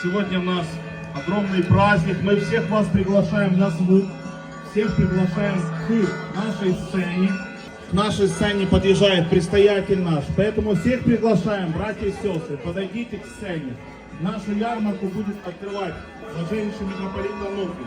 Сегодня у нас огромный праздник. Мы всех вас приглашаем на звук. Всех приглашаем к нашей сцене. К нашей сцене подъезжает предстоятель наш. Поэтому всех приглашаем, братья и сестры, подойдите к сцене. Нашу ярмарку будет открывать блаженнейший митрополит Ануфрий.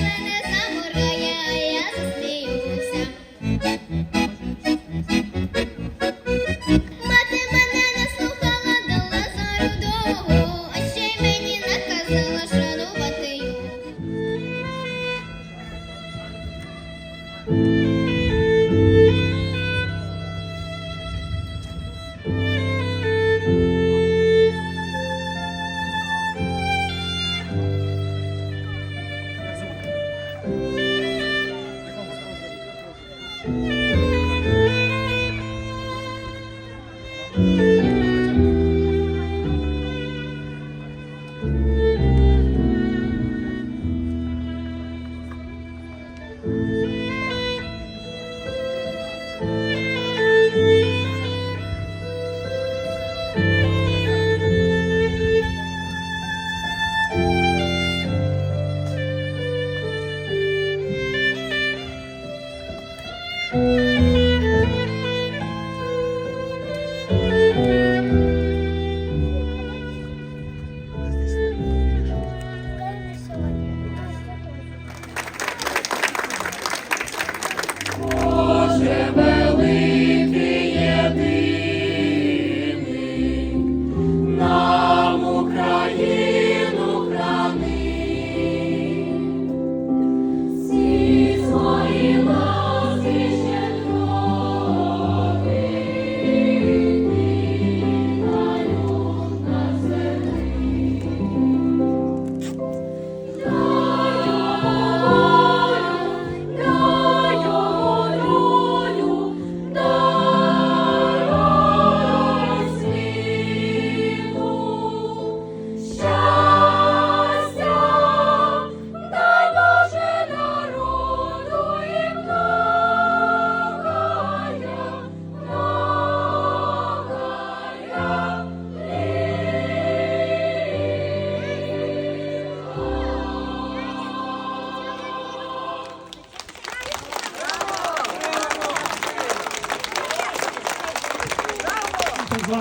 Він до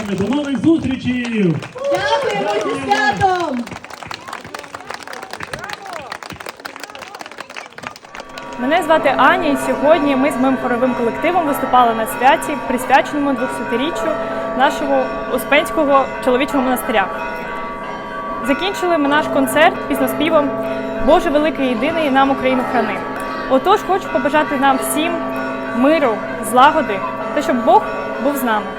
вами до нових зустрічей! Дякуємо зі святом. Мене звати Аня, і сьогодні ми з моїм хоровим колективом виступали на святі, присвяченому 200-річчю нашого Успенського чоловічого монастиря. Закінчили ми наш концерт пісноспівом Боже великий єдиний нам Україну храни. Отож, хочу побажати нам всім миру, злагоди та щоб Бог був з нами.